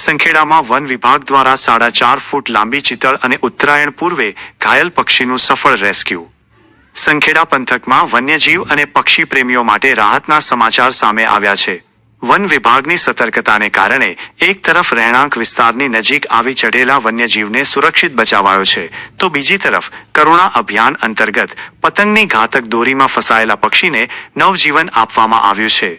સંખેડામાં one વિભાગ દ્વારા સાડા ચાર ફૂટ લાંબી ચિતળ અને ઉત્તરાયણ પૂર્વે ઘાયલ પક્ષીનું સફળ રેસ્ક્યુ. સંખેડા પંથકમાં વન્યજીવ અને પક્ષી પ્રેમીઓ માટે રાહતના સમાચાર સામે આવ્યા છે. વન વિભાગની સતર્કતાને કારણે એક તરફ રહેણાંક વિસ્તારની નજીક આવી ચઢેલા વન્યજીવને સુરક્ષિત બચાવાયો છે, તો બીજી તરફ કરુણા અભિયાન અંતર્ગત પતંગની ઘાતક દોરીમાં ફસાયેલા પક્ષીને નવજીવન આપવામાં આવ્યું છે.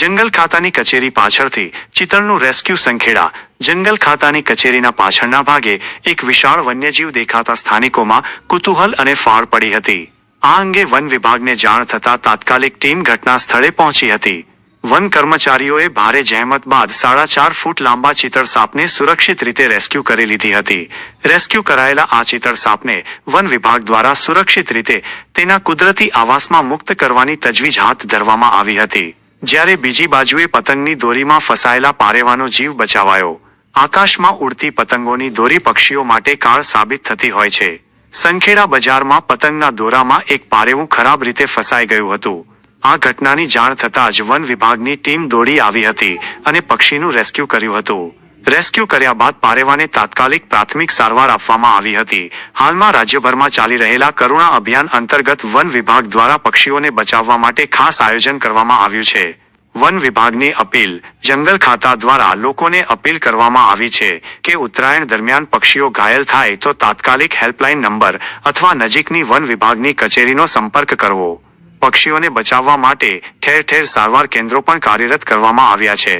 જંગલ ખાતાની કચેરી પાછળથી ચિતળનું રેસ્ક્યુ સંખેડા. જંગલ ખાતાની કચેરીના પાછળના ભાગે એક વિશાળ વન્યજીવ દેખાતા સ્થાનિકોમાં કુતૂહલ અને ફાળ પડી હતી. આ અંગે વન વિભાગને જાણ થતા તાત્કાલિક ટીમ ઘટના સ્થળે પહોંચી હતી. વન કર્મચારીઓએ ભારે જહેમત બાદ સાડા ચાર ફૂટ લાંબા ચિતળ સાપને સુરક્ષિત રીતે રેસ્ક્યુ કરી લીધી હતી. રેસ્ક્યુ કરાયેલા આ ચિતળ સાપને વન વિભાગ દ્વારા સુરક્ષિત રીતે તેના કુદરતી આવાસમાં મુક્ત કરવાની તજવીજ હાથ ધરવામાં આવી હતી. જ્યારે બીજી બાજુએ પતંગની દોરીમાં ફસાયેલા પારેવાનો જીવ બચાવાયો. આકાશમાં ઉડતી પતંગોની દોરી પક્ષીઓ માટે કાળ સાબિત થતી હોય છે. સંખેડા બજારમાં પતંગના દોરામાં એક પારેવું ખરાબ રીતે ફસાઈ ગયું હતું. આ ઘટનાની જાણ થતાં જ વન વિભાગની ટીમ દોડી આવી હતી અને પક્ષીનું રેસ્ક્યુ કર્યું હતું. રેસ્ક્યુ કર્યા બાદ પારેવાને તાત્કાલિક પ્રાથમિક સારવાર આપવામાં આવી હતી. હાલમાં રાજ્યભરમાં ચાલી રહેલા કરુણા અભિયાન અંતર્ગત વન વિભાગ દ્વારા પક્ષીઓને બચાવવા માટે ખાસ આયોજન કરવામાં આવ્યું છે. વન વિભાગની અપીલ, જંગલ ખાતા દ્વારા લોકોને અપીલ કરવામાં આવી છે કે ઉત્તરાયણ દરમિયાન પક્ષીઓ ઘાયલ થાય તો તાત્કાલિક હેલ્પલાઇન નંબર અથવા નજીકની વન વિભાગની કચેરીનો સંપર્ક કરવો. પક્ષીઓને બચાવવા માટે ઠેર ઠેર સારવાર કેન્દ્રો પણ કાર્યરત કરવામાં આવ્યા છે.